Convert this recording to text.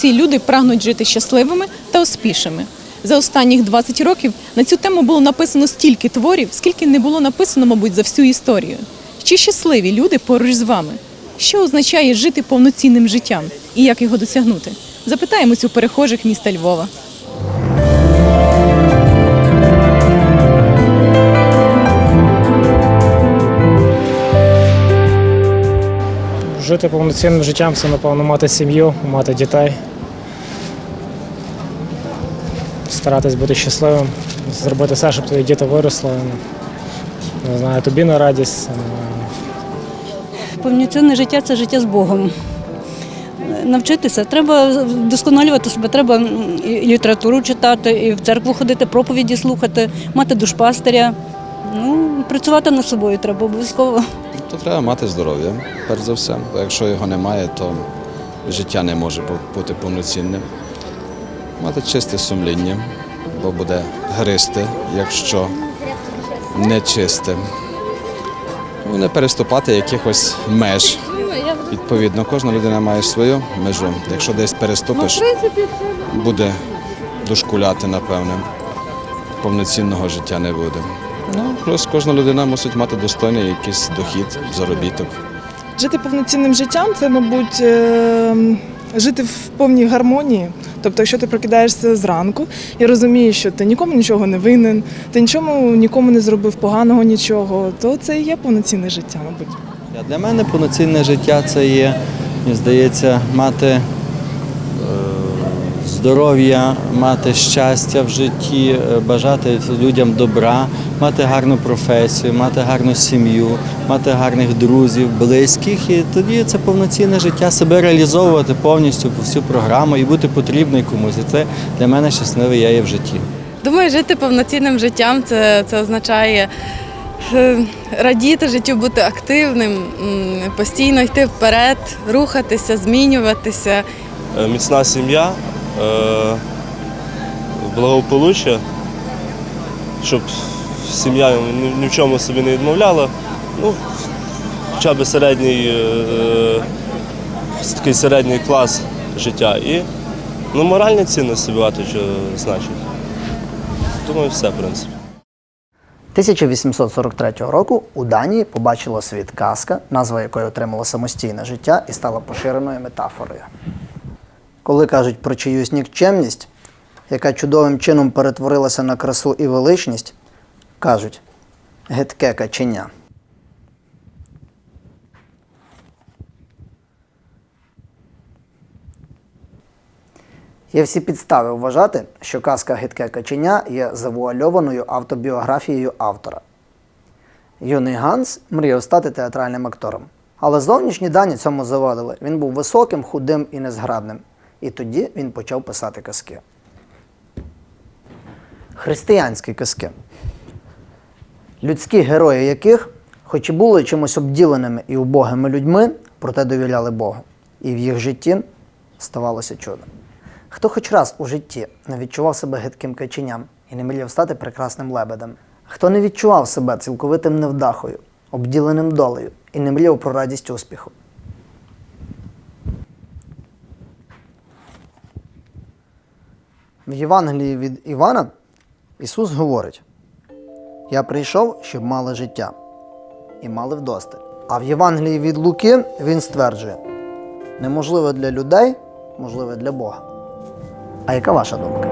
Усі люди прагнуть жити щасливими та успішними. За останніх 20 років на цю тему було написано стільки творів, скільки не було написано, мабуть, за всю історію. Чи щасливі люди поруч з вами? Що означає жити повноцінним життям і як його досягнути? Запитаємось у перехожих міста Львова. Жити повноцінним життям це, напевно, мати сім'ю, мати дітей. Старатись бути щасливим, зробити все, щоб твої діти виросли. Не знаю, тобі на радість. е, Повноцінне життя це життя з Богом. Навчитися, треба вдосконалювати себе, треба і літературу читати, і в церкву ходити, проповіді слухати, мати душпастиря. Ну, працювати над собою треба обов'язково. То треба мати здоров'я, перш за все. Якщо його немає, то життя не може бути повноцінним. Мати чисте сумління, бо буде гристи, якщо не чисте. Ну, Не переступати якихось меж. Відповідно, кожна людина має свою межу. Якщо десь переступиш, буде дошкуляти, напевне. Повноцінного життя не буде. Ну, плюс кожна людина мусить мати достойний якийсь дохід, заробіток. Жити повноцінним життям це, мабуть, е, жити в повній гармонії. Тобто, якщо ти прокидаєшся зранку і розумієш, що ти нікому нічого не винен, ти нічому нікому не зробив поганого нічого, то це і є повноцінне життя, мабуть. Для мене повноцінне життя це є, мені здається, мати здоров'я, мати щастя в житті, е, бажати людям добра, мати гарну професію, мати гарну сім'ю, мати гарних друзів, близьких. І тоді це повноцінне життя, себе реалізовувати повністю по всю програму і бути потрібний комусь. І це для мене щасливий я є в житті. Думаю, жити повноцінним життям це, це означає е, радіти життю, бути активним, постійно йти вперед, рухатися, змінюватися. Е, міцна сім'я, благополуччя, щоб сім'я ні, ні в чому собі не відмовляла. Ну, хоча б середній, е, такий середній клас життя. І ну, моральні цінності багато що значить. Думаю, все, в принципі. 1843 року у Данії побачила світ казка, назва якої отримала самостійне життя і стала поширеною метафорою. Коли кажуть про чиюсь нікчемність, яка чудовим чином перетворилася на красу і величність, кажуть гидке каченя. Є всі підстави вважати, що казка Гидке каченя є завуальованою автобіографією автора. Юний Ганс мріяв стати театральним актором. Але зовнішні дані цьому завадили. Він був високим, худим і незграбним. І тоді він почав писати казки. Християнські казки. Людські герої яких, хоч і були чимось обділеними і убогими людьми, проте довіряли Богу. І в їх житті ставалося чудо. Хто хоч раз у житті не відчував себе гидким каченям і не мріяв стати прекрасним лебедем? Хто не відчував себе цілковитим невдахою, обділеним долею і не мріяв про радість успіху? В Євангелії від Івана Ісус говорить: Я прийшов, щоб мали життя, і мали вдосталь. А в Євангелії від Луки Він стверджує: неможливе для людей, можливе для Бога. А яка ваша думка?